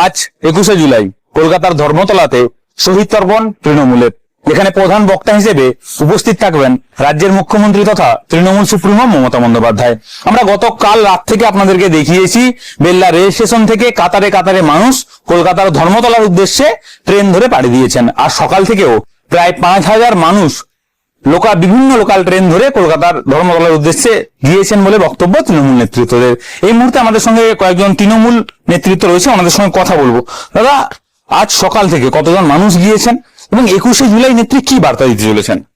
আজ একুশে জুলাই কলকাতার ধর্মতলাতে শহীদ তর্পণ তৃণমূলের। এখানে প্রধান বক্তা হিসেবে উপস্থিত থাকবেন রাজ্যের মুখ্যমন্ত্রী তথা তৃণমূল সুপ্রিমো মমতা বন্দ্যোপাধ্যায়। আমরা গতকাল রাত থেকে আপনাদেরকে দেখিয়েছি, বেল্লা রেল স্টেশন থেকে কাতারে কাতারে মানুষ কলকাতার ধর্মতলার উদ্দেশ্যে ট্রেন ধরে পাড়ি দিয়েছেন। আর সকাল থেকেও প্রায় পাঁচ হাজার মানুষ লোকাল বিভিন্ন লোকাল ট্রেন ধরে কলকাতার ধর্মতলার উদ্দেশ্যে গিয়েছেন বলে বক্তব্য তৃণমূল নেতৃত্বদের। এই মুহূর্তে আমাদের সঙ্গে কয়েকজন তৃণমূল নেতৃত্ব রয়েছে আমাদের সঙ্গে কথা বলব। দাদা, আজ সকাল থেকে কতজন মানুষ গিয়েছেন এবং একুশে জুলাই নেত্রী কি বার্তা দিতে চলেছেন?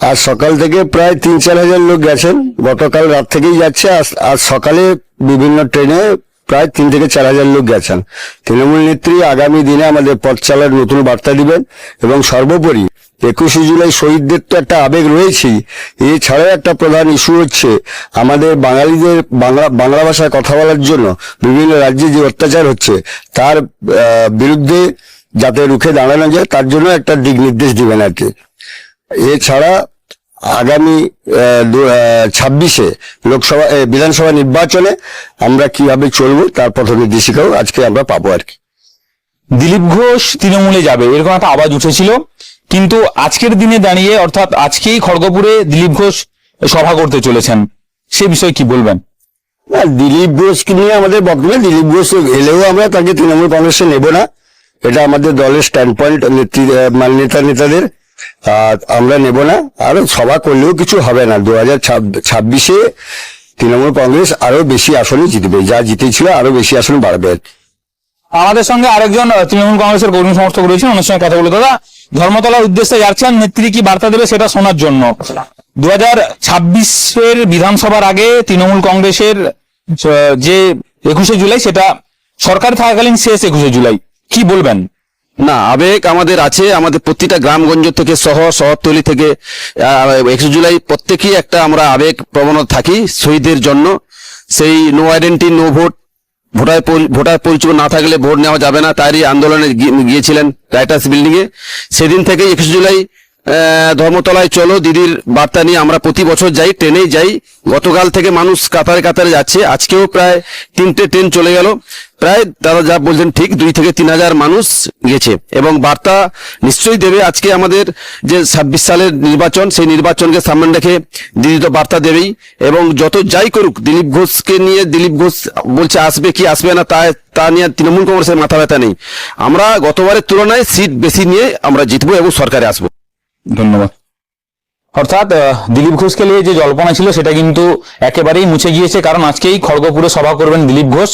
আজ সকাল থেকে প্রায় তিন চার হাজার লোক গেছেন। গতকাল রাত থেকেই যাচ্ছে। আজ- সকালে বিভিন্ন ট্রেনে প্রায় তিন থেকে চার হাজার লোক গেছেন। তৃণমূল নেত্রী আগামী দিনে আমাদের পথ চালার নতুন বার্তা দিবেন এবং সর্বোপরি একুশে জুলাই শহীদদের তো একটা আবেগ রয়েছেই। এছাড়াও একটা প্রধান ইস্যু হচ্ছে আমাদের বাঙালিদের বাংলা বাংলা ভাষায় কথা বলার জন্য বিভিন্ন রাজ্যে যে অত্যাচার হচ্ছে, তার বিরুদ্ধে যাতে রুখে দাঁড়ানো যায়, তার জন্য একটা দিক নির্দেশ দিবেন আর কি। এছাড়া আগামী ছাব্বিশে লোকসভা বিধানসভা নির্বাচনে আমরা কীভাবে চলবো, তার পথ নির্দেশিকাও আজকে আমরা পাবো আর কি। দিলীপ ঘোষ তৃণমূলে যাবে, এরকম একটা আওয়াজ উঠেছিল। কিন্তু আজকের দিনে দাঁড়িয়ে অর্থাৎ আজকেই খড়গপুরে দিলীপ ঘোষ সভা করতে চলেছেন সে বিষয়ে কি বলবেন? না দিলীপ ঘোষকে নিয়ে আমাদের বক্তব্য দিলীপ ঘোষ এলেও আমরা তাকে তৃণমূল কংগ্রেসে নেব না। এটা আমাদের দলের স্ট্যান্ড পয়েন্ট মানে নেতা নেতাদের। আর আমরা নেব না। আর সভা করলেও কিছু হবে না। দু হাজার ছাব্বিশে তৃণমূল কংগ্রেস আরও বেশি আসনে জিতবে। যা জিতেছিল আরও বেশি আসন বাড়বে। আমাদের সঙ্গে আরেকজন তৃণমূল কংগ্রেসের কর্মী সমর্থক রয়েছেন। ওনার সঙ্গে কথা বলে দাদা ধর্মতলার উদ্দেশ্যে যাচ্ছেন নেত্রী কি বার্তা দেবে সেটা শোনার জন্য। দু হাজার ছাব্বিশের বিধানসভার আগে তৃণমূল কংগ্রেসের যে একুশে জুলাই সেটা সরকার থাকাকালীন শেষ একুশে জুলাই। কি বলবেন? না, আবেগ আমাদের আছে, আমাদের প্রতিটা গ্রামগঞ্জ থেকে শহর, শহরতলি থেকে একুশে জুলাই প্রত্যেকেই একটা আমরা আবেগ প্রবণতা থাকি শহীদের জন্য। সেই no identity no vote voter voter পরিচয় না থাকলে ভোট নেওয়া যাবে না, তারই আন্দোলনে গিয়েছিলেন রাইটার্স বিল্ডিং এ। সেদিন থেকে একুশে জুলাই ধর্মতলায় চলো, দিদির বার্তা নিয়ে আমরা প্রতি বছর যাই, ট্রেনেই যাই। গতকাল থেকে মানুষ কাতারে কাতারে যাচ্ছে, আজকেও প্রায় তিনটে ট্রেন চলে গেল। প্রায় দাদা যা বলছেন ঠিক দুই থেকে তিন হাজার মানুষ গেছে। এবং বার্তা নিশ্চয়ই দেবে আজকে আমাদের যে ছাব্বিশ সালের নির্বাচন, সেই নির্বাচনকে সামনে রেখে দিদি তো বার্তা দেবেই। এবং যত যাই করুক, দিলীপ ঘোষকে নিয়ে দিলীপ ঘোষ বলছে, আসবে কি আসবে না? তা তা নিয়ে তৃণমূল কংগ্রেসের মাথা ব্যথা নেই। আমরা গতবারের তুলনায় সিট বেশি নিয়ে আমরা জিতবো এবং সরকারে আসব। ধন্যবাদ। অর্থাৎ দিলীপ ঘোষকে নিয়ে যে জল্পনা ছিল, সেটা কিন্তু একেবারেই মুছে গিয়েছে। কারণ আজকেই খড়গপুরে সভা করবেন দিলীপ ঘোষ।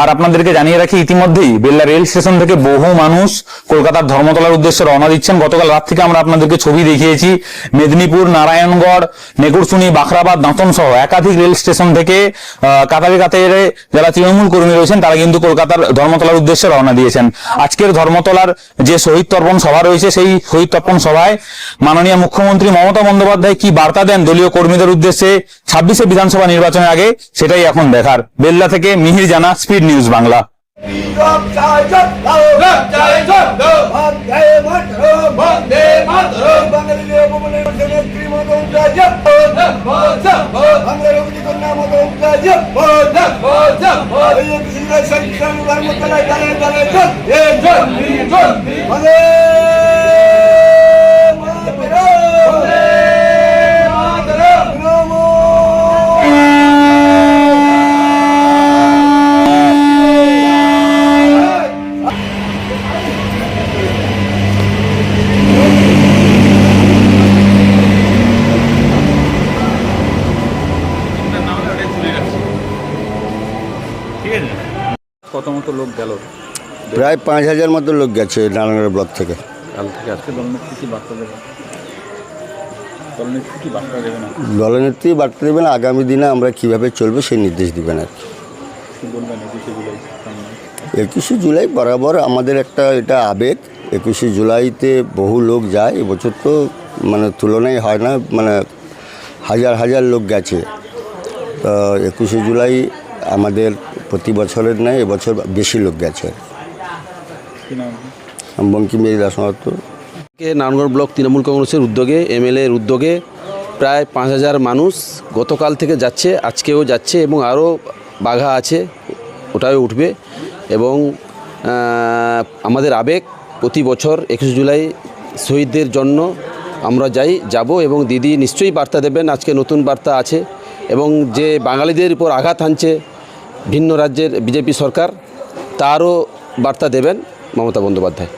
আর আপনাদেরকে জানিয়ে রাখি, ইতিমধ্যেই বেল্লা রেল স্টেশন থেকে বহু মানুষ কলকাতার ধর্মতলার উদ্দেশ্যে রওনা দিচ্ছেন। গতকাল রাত থেকে আমরা আপনাদেরকে ছবি দেখিয়েছি। মেদিনীপুর, নারায়ণগড় নেকুরসুনি বাখরাবাদ দাঁতন সহ একাধিক রেল স্টেশন থেকে কাতারে কাতারে যারা তৃণমূল কর্মী রয়েছেন, তারা কিন্তু কলকাতার ধর্মতলার উদ্দেশ্যে রওনা দিয়েছেন। আজকের ধর্মতলার যে শহীদ তর্পণ সভা রয়েছে, সেই শহীদ তর্পণ সভায় মাননীয় মুখ্যমন্ত্রী মমতা বন্দ্যোপাধ্যায় কি বার্তা দেন দলীয় কর্মীদের উদ্দেশ্যে ছাব্বিশে বিধানসভা নির্বাচনের আগে? সেটাই এখন দেখার। বেল্লা থেকে মিহির জানা, স্পিড নিউজ বাংলা। কত মতো লোক গেল? প্রায় পাঁচ হাজার মতো লোক গেছে নারায়ণগড় ব্লক থেকে। কাল থেকে আজকে দলনেত্রী কি বার্তা দেবে? দলনেত্রী কি বার্তা দেবে না? দলনেত্রী বার্তা দেবেন আগামী দিনে আমরা কীভাবে চলবে সেই নির্দেশ দিবেন আর কি কি বলবেন একুশে জুলাই? একুশে জুলাই বরাবর আমাদের একটা এটা আবেগ। একুশে জুলাইতে বহু লোক যায় এবছর তো মানে তুলনায় হয় না মানে হাজার হাজার লোক গেছে। তো একুশে জুলাই আমাদের প্রতি বছরের নয় এবছর বেশি লোক গেছে। কি নাম? দাস নারায়ণগড় ব্লক তৃণমূল কংগ্রেসের উদ্যোগে এমএলএর উদ্যোগে প্রায় পাঁচ হাজার মানুষ গতকাল থেকে যাচ্ছে আজকেও যাচ্ছে এবং আরও বাঘা আছে ওটাও উঠবে এবং আমাদের আবেগ প্রতি বছর একুশে জুলাই শহীদদের জন্য আমরা যাই যাব এবং দিদি নিশ্চয়ই বার্তা দেবেন আজকে নতুন বার্তা আছে এবং যে বাঙালিদের উপর আঘাত হানছে ভিন্ন রাজ্যের বিজেপি সরকার তারও বার্তা দেবেন মমতা বন্দ্যোপাধ্যায়।